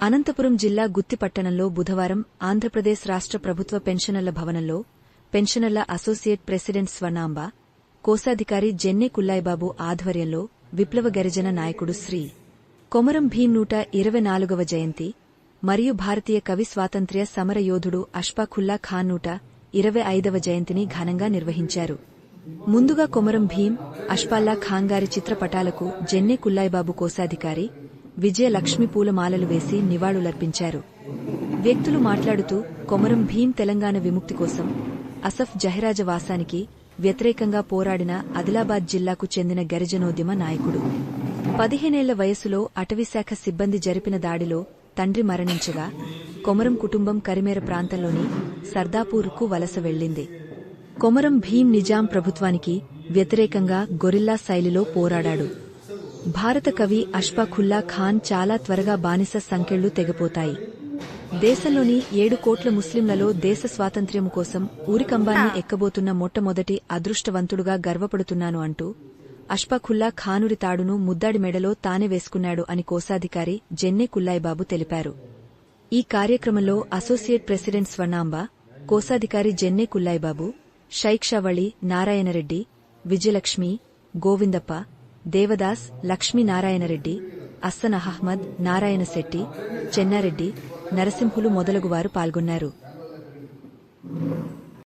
అనంతపురం జిల్లా గుత్తిపట్టణంలో బుధవారం ఆంధ్రప్రదేశ్ రాష్ట్ర ప్రభుత్వ పెన్షనర్ల భవనంలో పెన్షనర్ల అసోసియేట్ ప్రెసిడెంట్ స్వర్ణాంబ కోశాధికారి జెన్నె కుల్లాయిబాబు ఆధ్వర్యంలో విప్లవ గరిజన నాయకుడు శ్రీ కొమరం భీం నూట ఇరవై నాలుగవ జయంతి మరియు భారతీయ కవి స్వాతంత్ర్య సమరయోధుడు అష్ఫాఖుల్లా ఖాన్ నూట ఇరవై ఐదవ జయంతిని ఘనంగా నిర్వహించారు. ముందుగా కొమరం భీం అష్ఫాల్లా ఖాన్ గారి చిత్రపటాలకు జెన్నె కుల్లాయిబాబు కోశాధికారి విజయలక్ష్మి పూలమాలలు వేసి నివాళులర్పించారు. వ్యక్తులు మాట్లాడుతూ కొమరం భీం తెలంగాణ విముక్తి కోసం అసఫ్ జహరాజ వాసానికి వ్యతిరేకంగా పోరాడిన ఆదిలాబాద్ జిల్లాకు చెందిన గరిజనోద్యమ నాయకుడు. పదిహేనేళ్ళ వయసులో అటవీశాఖ సిబ్బంది జరిపిన దాడిలో తండ్రి మరణించగా కొమరం కుటుంబం కరిమేర ప్రాంతంలోని సర్దాపూర్కు వలస వెళ్ళింది కొమరం భీం నిజాం ప్రభుత్వానికి వ్యతిరేకంగా గొరిల్లా శైలిలో పోరాడాడు. భారత కవి అష్ఫాఖుల్లా ఖాన్ చాలా త్వరగా బానిస సంఖ్యళ్ళు తెగపోతాయి. దేశంలోని ఏడు కోట్ల ముస్లింలలో దేశ స్వాతంత్ర్యం కోసం ఊరికంబాన్ని ఎక్కబోతున్న మొట్టమొదటి అదృష్టవంతుడుగా గర్వపడుతున్నాను అంటూ అష్ఫాఖుల్లా ఖానుడి తాడును ముద్దాడి మెడలో తానే వేసుకున్నాడు అని కోశాధికారి జెన్నే కుల్లాయిబాబు తెలిపారు. ఈ కార్యక్రమంలో అసోసియేట్ ప్రెసిడెంట్ స్వర్ణాంబ కోశాధికారి జెన్నే కుల్లాయిబాబు షైక్షావళి నారాయణరెడ్డి విజయలక్ష్మి గోవిందప్ప దేవదాస్ లక్ష్మీనారాయణరెడ్డి అస్సన్ అహ్మద్ నారాయణశెట్టి చెన్నారెడ్డి నరసింహులు మొదలగువారు పాల్గొన్నారు.